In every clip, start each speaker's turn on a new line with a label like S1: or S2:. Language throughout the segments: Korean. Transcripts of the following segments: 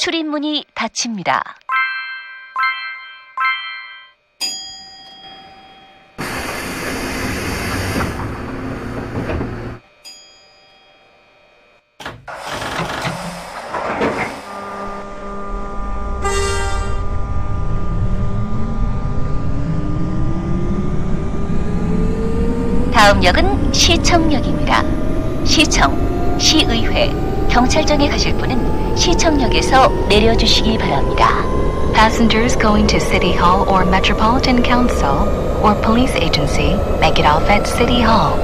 S1: 출입문이 닫힙니다. 다음 역은 시청역입니다. 시청, 시의회, 경찰청에 가실 분은 시청역에서 내려주시기 바랍니다.
S2: Passengers going to City Hall or Metropolitan Council or police agency may get off at City Hall.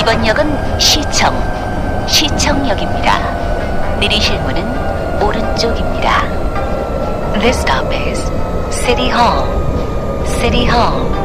S1: 이번 역은 시청, 시청역입니다. 내리실 문은 오른쪽입니다.
S2: This stop is City Hall. City Hall.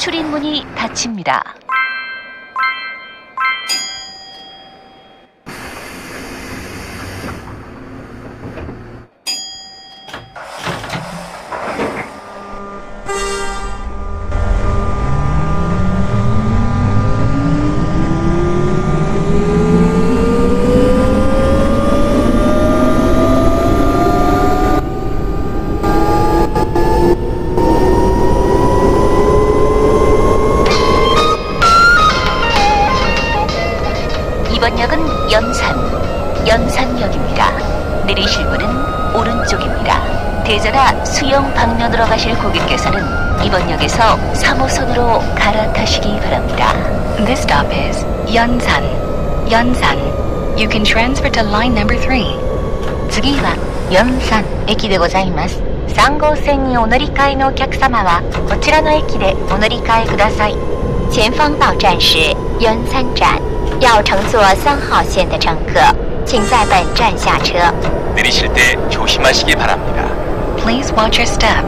S1: 출입문이 닫힙니다. 이번 역은 연산, 연산역입니다. 내리실 문은 오른쪽입니다. 대전화 수영 방면으로 가실 고객께서는 이번 역에서 3호선으로 갈아타시기 바랍니다.
S2: This stop is Yunsan. Yunsan. You can transfer to line number 3.
S3: 次は四山駅でございます3号線にお乗り換えのお客様はこちらの駅でお乗り換えください前方到站是圆山站 要乘坐三号线的乘客请在本站下车
S4: 내리실 때 조심하시기 바랍니다.
S2: Please watch your step.